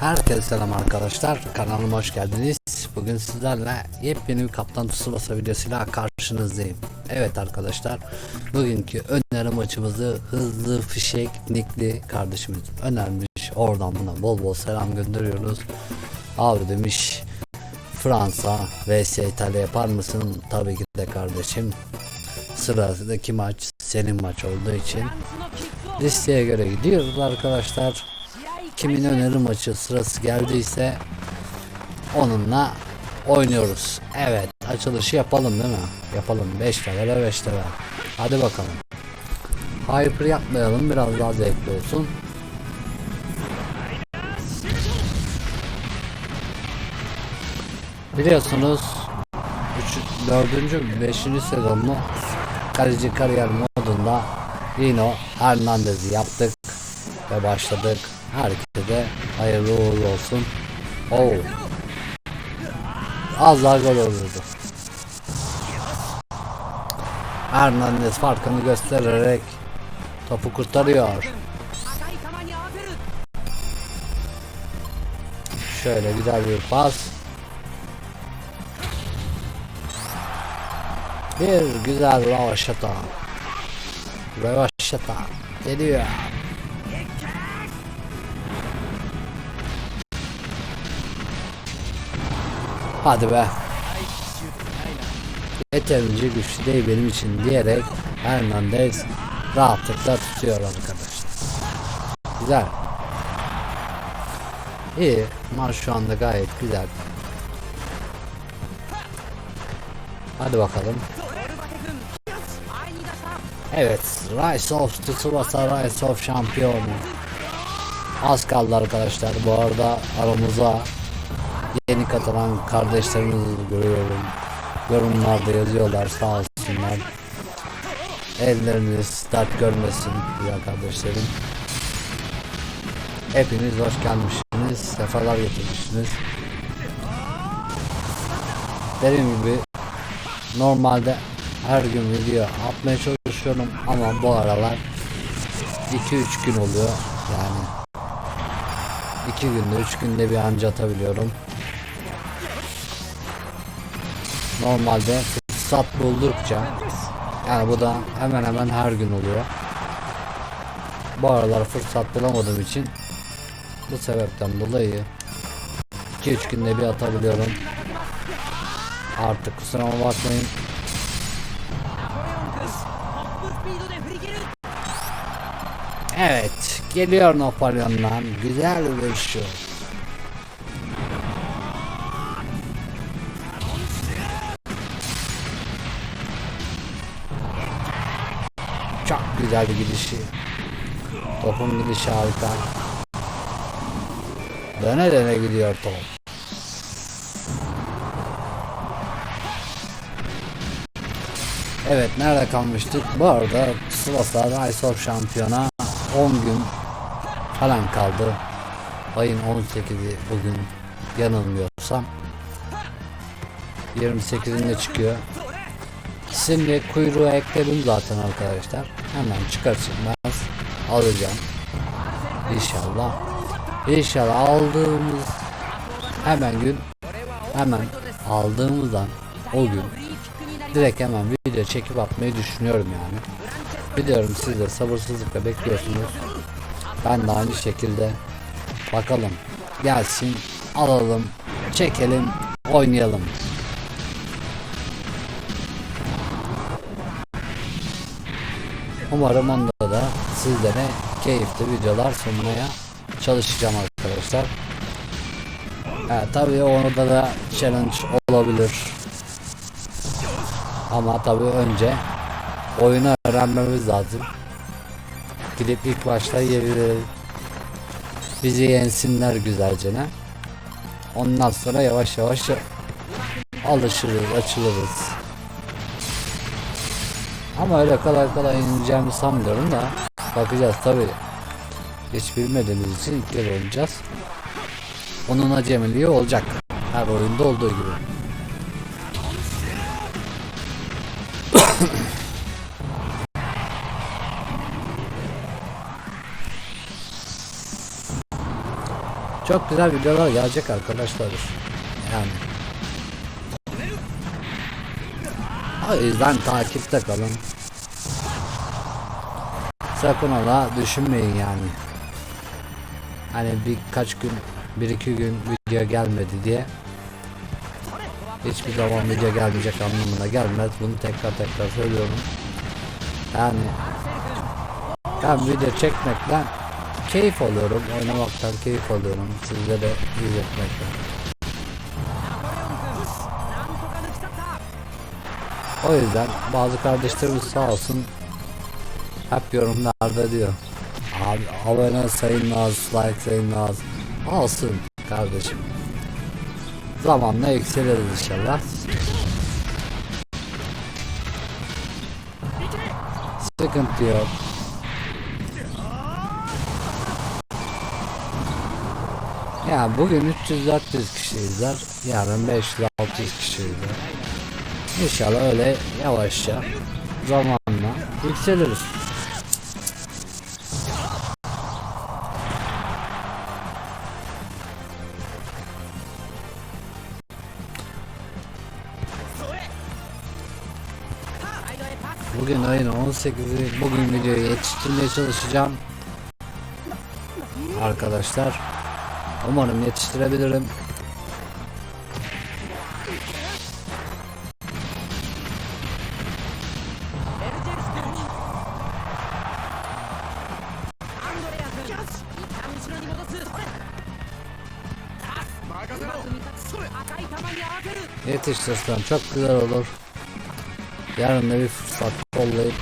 Herkese selam arkadaşlar. Kanalıma hoş geldiniz. Bugün sizlerle yepyeni bir Kaptan Tsubasa videosuyla karşınızdayım. Evet arkadaşlar. Bugünkü öneri maçımızı hızlı fişek nikli kardeşimiz önermiş. Oradan buna bol bol selam gönderiyoruz. Abi demiş Fransa vs İtalya yapar mısın? Tabii ki de kardeşim. Sıradaki maç senin maç olduğu için listeye göre gidiyoruz arkadaşlar. Kimin öneri maçı sırası geldiyse onunla oynuyoruz. Evet açılışı yapalım değil mi? Yapalım 5 level 5 level. Hadi bakalım. Hyper yapmayalım biraz daha zevkli olsun. Biliyorsunuz 3. 4. 5. sezonlu kaleci kariyer modunda Rino Hernandez'i yaptık ve başladık. Herkese de hayırlı uğurlu olsun. Oo. Az daha gol olurdu. Hernandez farkını göstererek topu kurtarıyor. Şöyle güzel bir pas. Bir güzel ravaşata. Ravaşata geliyor. Hadi be. Yeterince güçlü değil benim için diyerek Hernandez rahatlıkla tutuyor arkadaşlar. Güzel. İyi. Maç şu anda gayet güzel. Hadi bakalım. Evet. Rise of Tsubasa Rise of şampiyonu. Az kaldı arkadaşlar. Bu arada aramıza yeni katılan kardeşlerimizi görüyorum. Yorumlarda yazıyorlar sağ olsunlar. Elleriniz dert görmesin güzel kardeşlerim. Hepiniz hoş gelmişsiniz. Sefalar getirmişsiniz. Dediğim gibi normalde her gün video atmaya çalışıyorum ama bu aralar 2-3 gün oluyor yani 2 günde 3 günde bir anca atabiliyorum normalde fırsat buldukça yani bu da hemen hemen her gün oluyor. Bu aralar fırsat bulamadığım için bu sebepten dolayı 2-3 günde bir atabiliyorum. Artık kusura bakmayın. Evet geliyor Napolyon'dan. Güzel bir şu güzel bir gidişi. Topun gidişi harika. Döne döne gidiyor top. Evet nerede kalmıştık? Bu arada Rise of şampiyona 10 gün falan kaldı. Ayın 18'i bugün yanılmıyorsam. 28'inde çıkıyor. Şimdi kuyruğu ekledim zaten arkadaşlar. Hemen çıkar çıkmaz alacağım. İnşallah. İnşallah aldığımız hemen gün hemen aldığımızdan o gün direkt hemen video çekip atmayı düşünüyorum yani. Biliyorum siz de sabırsızlıkla bekliyorsunuz. Ben de aynı şekilde bakalım gelsin alalım çekelim oynayalım. Umarım onda da sizlere keyifli videolar sunmaya çalışacağım arkadaşlar. Evet, tabii orada da challenge olabilir. Ama tabii önce oyunu öğrenmemiz lazım. Gidip ilk başta yeri bizi yensinler güzelce ne. Ondan sonra yavaş yavaş alışırız, açılırız. Ama öyle kolay kolay ineceğimi sanmıyorum da bakacağız tabi. Hiç bilmediğimiz için ilk kere oynayacağız. Onun acemiliği olacak. Her oyunda olduğu gibi. Çok güzel videolar gelecek arkadaşlar. Yani. O yüzden takipte kalın. Sakın ola düşünmeyin yani. Hani birkaç gün, bir iki gün video gelmedi diye hiçbir zaman video gelmeyecek anlamına gelmez. Bunu tekrar tekrar söylüyorum. Yani ben video çekmekten keyif alıyorum. Oynamaktan keyif alıyorum. Sizlere izletmekten. O yüzden bazı kardeşlerimiz sağ olsun hep yorumlarda diyor. Abi abone sayın az, like sayın az. Olsun kardeşim. Zamanla yükseliriz inşallah. Sıkıntı yok. Ya bugün 300-400 kişi izler, yarın 500-600 kişi izler. İnşallah öyle yavaşça zamanla yükseliriz. Bugün ayın 18'i bugün videoyu yetiştirmeye çalışacağım. Arkadaşlar umarım yetiştirebilirim. Yetiştirsem çok güzel olur. Yarın da bir fırsat kollayıp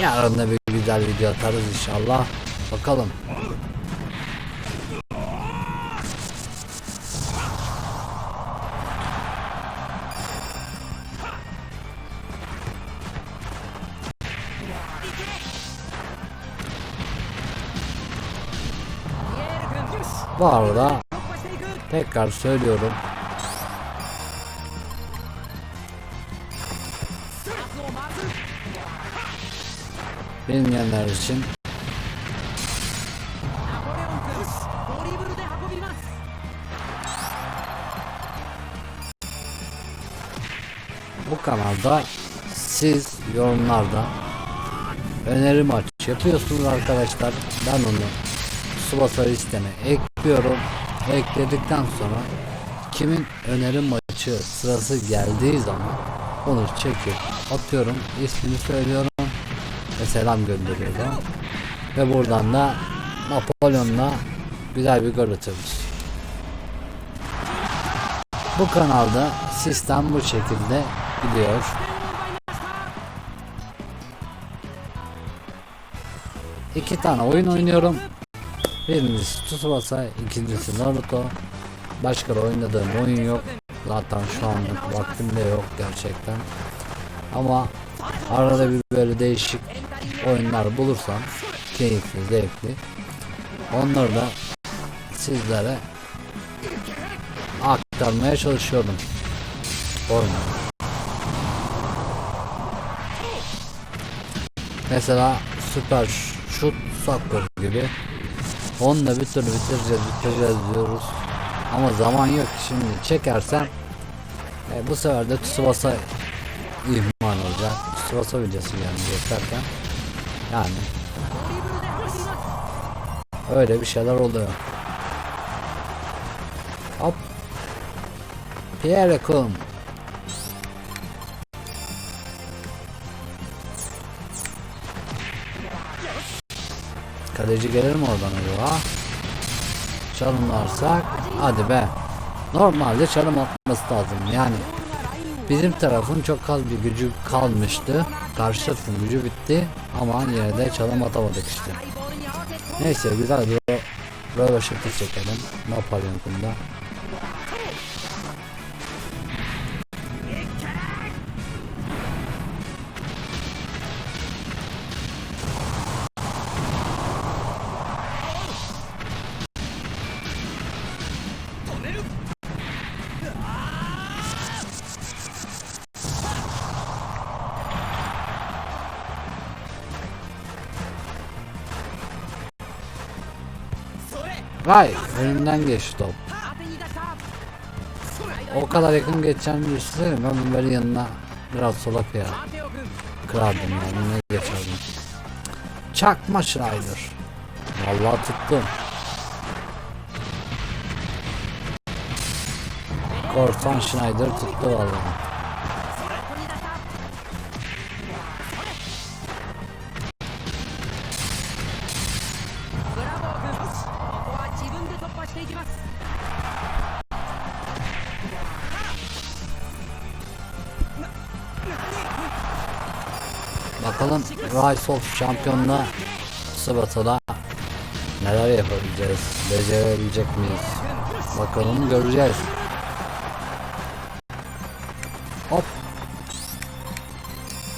Yarın da bir güzel video atarız inşallah. Bakalım. Bu arada tekrar söylüyorum. Bilmeyenler için bu kanalda siz yorumlarda öneri maç yapıyorsunuz arkadaşlar. Ben onu Subasa listeme ekliyorum. Ekledikten sonra kimin öneri maçı sırası geldiği zaman onu çekip atıyorum. ismini söylüyorum ve selam gönderiyorum. Ve buradan da Napolyon'la güzel bir gol atıyoruz. Bu kanalda sistem bu şekilde gidiyor. İki tane oyun oynuyorum. Birincisi Tsubasa, ikincisi Naruto. Başka oynadığım oyun yok. Zaten şu anlık vaktim de yok gerçekten. Ama arada bir böyle değişik oyunlar bulursam keyifli, zevkli. Onları da sizlere aktarmaya çalışıyorum. Oyunu. Mesela Super Shoot Soccer gibi Onunla bir türlü bitireceğiz bitireceğiz diyoruz. Ama zaman yok şimdi çekersem e, bu sefer de Tsubasa ihmal olacak. Tsubasa videosu yani gösterken. Yani öyle bir şeyler oluyor. Hop. Pierre Kum. Kaleci gelir mi oradan acaba? Çalımlarsak hadi be. Normalde çalım atması lazım yani. Bizim tarafın çok az bir gücü kalmıştı. Karşı tarafın gücü bitti ama yine de çalım atamadık işte. Neyse güzel bir rövaşatı çekelim. Napolyon kumda. Vay önümden geçti top. O kadar yakın geçeceğini düşünsene ben böyle yanına biraz sola kıyar. Kırardım yani ne geçerdim. Çakma Schneider. Vallahi tuttum. Korsan Schneider tuttu vallahi. Rise of Şampiyonluğa Sıbatı'da neler yapabileceğiz, becerebilecek miyiz? Bakalım göreceğiz. Hop.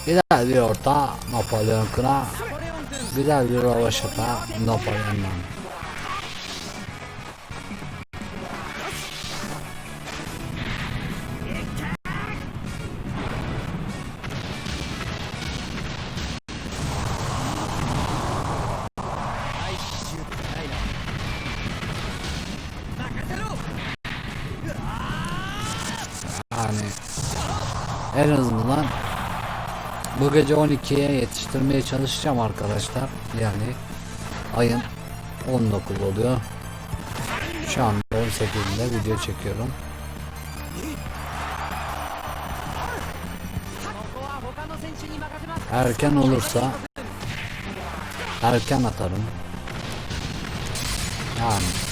Güzel bir orta Napolyon Kına. Güzel bir ravaşata Napolyon'dan. bu gece 12'ye yetiştirmeye çalışacağım arkadaşlar. Yani ayın 19 oluyor. Şu anda 18'inde video çekiyorum. Erken olursa erken atarım. Yani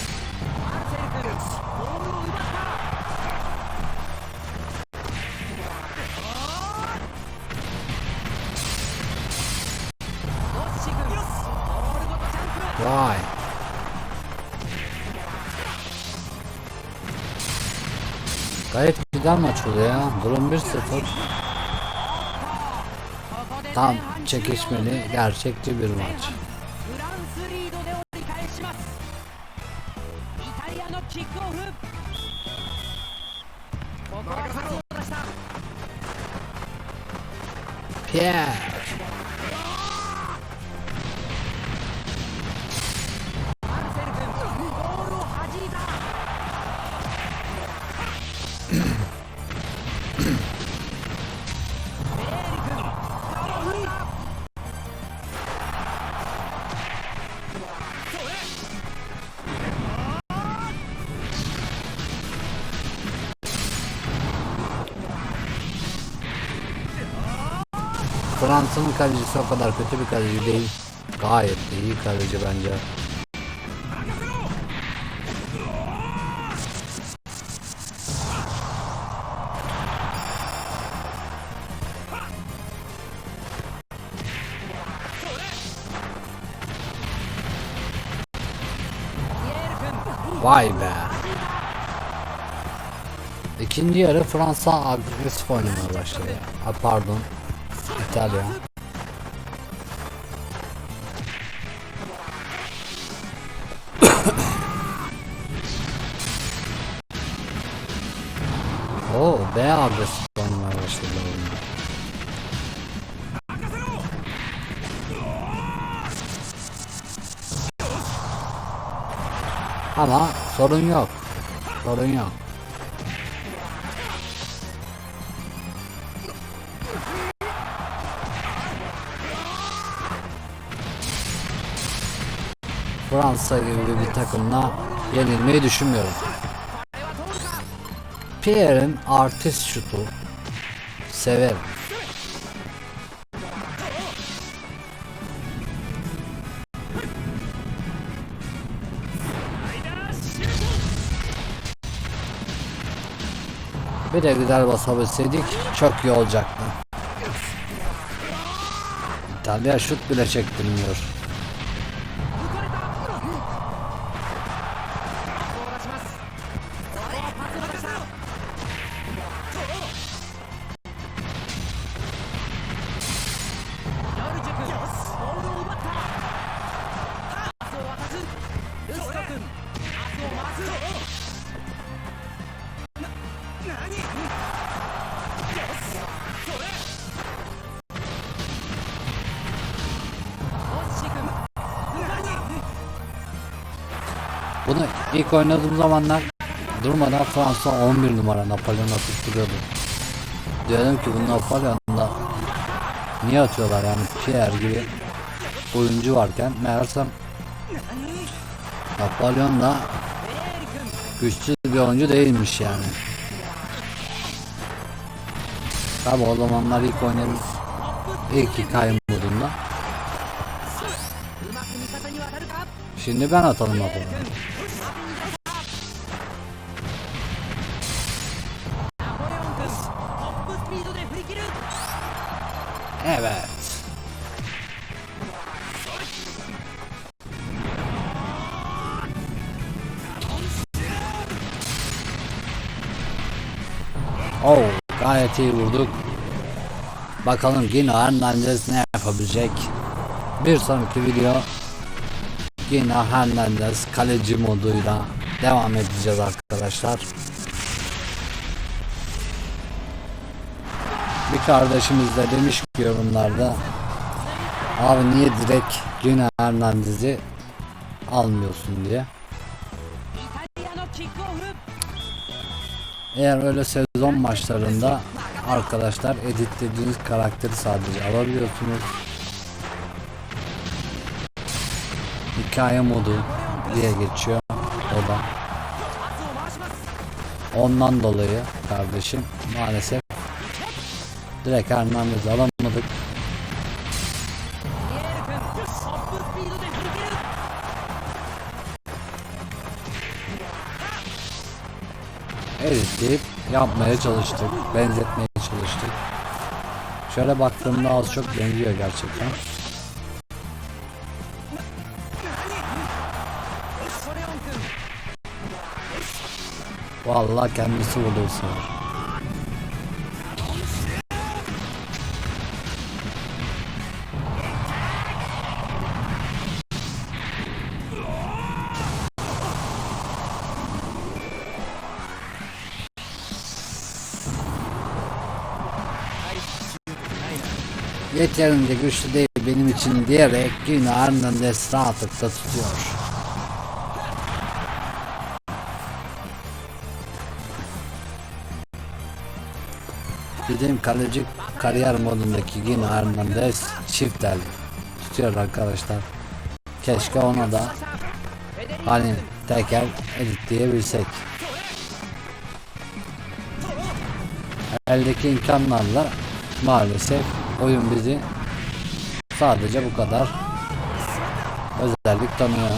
şuraya. Durum 1-0. Tam çekişmeli, gerçekçi bir maç. Pierre. Fransa'nın kalecisi o kadar kötü bir kaleci değil. Gayet iyi kaleci bence. Vay be. İkinci yarı Fransa agresif oynamaya başladı. Ha, pardon. İtalya. Oo, B agresif başladı oyunda. Ama sorun yok. Sorun yok. Fransa gibi bir takımla yenilmeyi düşünmüyorum. Pierre'in artist şutu severim. Bir de güzel basabilseydik çok iyi olacaktı. İtalya şut bile çektirmiyor. oynadığım zamanlar durmadan Fransa 11 numara Napolyon'a tutturuyordu. Diyordum ki bu Napolyon'da niye atıyorlar yani Pierre gibi oyuncu varken meğersem Napolyon da güçsüz bir oyuncu değilmiş yani. Tabi o zamanlar ilk oynadım. İlk hikayem modunda. Şimdi ben atalım Napolyon'u. Gayet vurduk. Bakalım Gino Hernandez ne yapabilecek? Bir sonraki video Gino Hernandez kaleci moduyla devam edeceğiz arkadaşlar. Bir kardeşimiz de demiş ki yorumlarda Abi niye direkt Gino Hernandez'i almıyorsun diye. Eğer öyle sezon maçlarında arkadaşlar editlediğiniz karakteri sadece alabiliyorsunuz. Hikaye modu diye geçiyor o da. Ondan dolayı kardeşim maalesef direkt Hernandez'i alamadık. editleyip yapmaya çalıştık. Benzetmeye çalıştık. Şöyle baktığımda az çok benziyor gerçekten. Vallahi kendisi vurdu bu. Yeterince güçlü değil benim için diyerek yine Hernandez rahatlıkla tutuyor. Bizim kaleci kariyer modundaki yine Hernandez çift el tutuyor arkadaşlar. Keşke ona da hani teker editleyebilsek. Eldeki imkanlarla maalesef oyun bizi sadece bu kadar özellik tanıyor.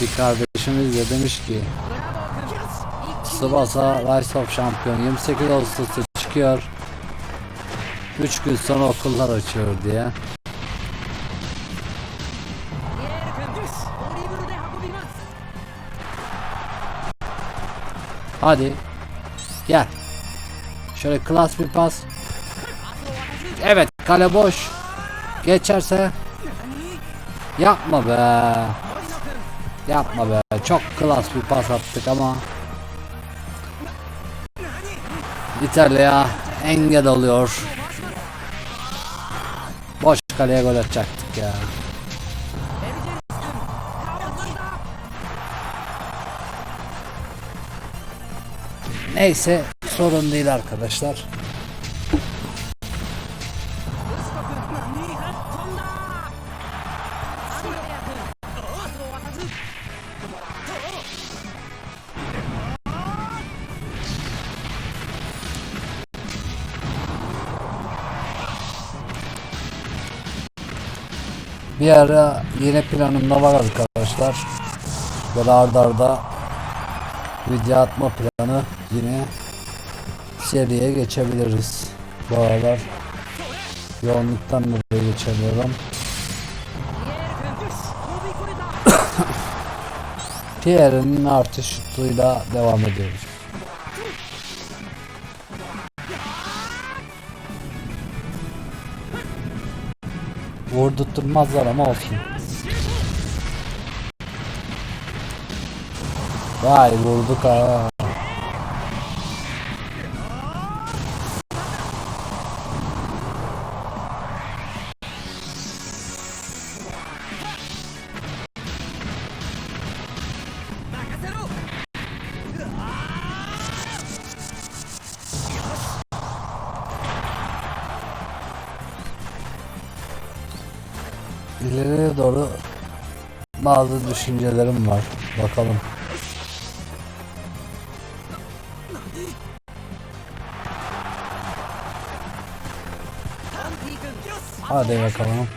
Bir kardeşimiz de demiş ki Tsubasa Rise of Champion 28 Ağustos'ta çıkıyor. 3 gün sonra okullar açıyor diye. Hadi. Gel. Şöyle klas bir pas. Evet kale boş. Geçerse. Yapma be. Yapma be. Çok klas bir pas attık ama. İtalya engel oluyor. Boş kaleye gol atacaktık ya. Neyse sorun değil arkadaşlar Bir ara yine planımda var arkadaşlar. Böyle ardarda arda video atma planı yine seriye geçebiliriz. Bu aralar yoğunluktan dolayı geçemiyorum. Pierre'nin artış şutuyla devam ediyoruz. Vurdurtmazlar ama olsun. Vay vurduk ha. İleriye doğru bazı düşüncelerim var. Bakalım. Hadi bakalım.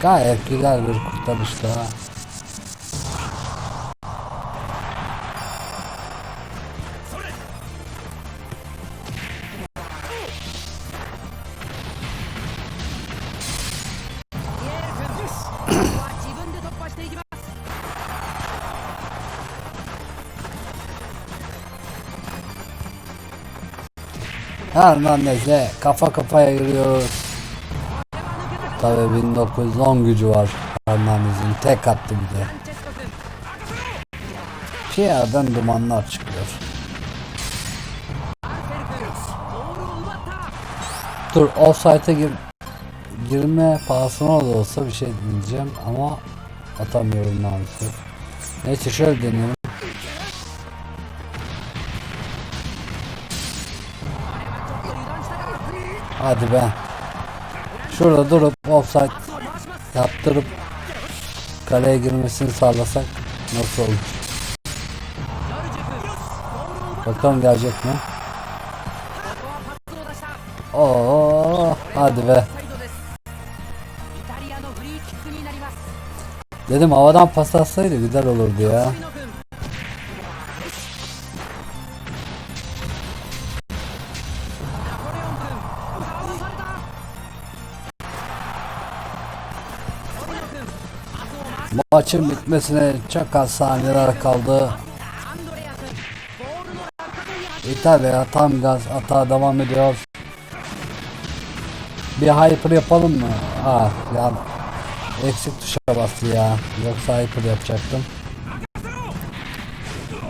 Gayet güzel bir kurtarış daha. Aman neyse kafa kafaya yürüyoruz. Tabii 1910 gücü var Hernandez'in tek attı bir de. Piyadan dumanlar çıkıyor. Dur offside'e gir girme pahasına da olsa bir şey diyeceğim ama atamıyorum maalesef. Neyse şöyle deniyorum Hadi be. Şurada durup offside yaptırıp kaleye girmesini sağlasak nasıl olur? Bakalım gelecek mi? Oo, hadi be. Dedim havadan pas atsaydı güzel olurdu ya. Maçın bitmesine çok az saniyeler kaldı. İtalya tam gaz ata devam ediyor. Bir hyper yapalım mı? Ah ya eksik tuşa bastı ya. Yoksa hyper yapacaktım.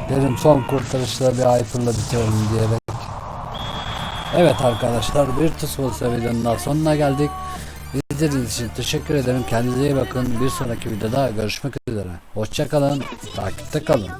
Dedim son kurtarışla bir hyperla bitirelim diyerek. Evet arkadaşlar bir Tusvol seviyelerin sonuna geldik. İzlediğiniz için teşekkür ederim. Kendinize iyi bakın. Bir sonraki videoda görüşmek üzere. Hoşçakalın. Takipte kalın.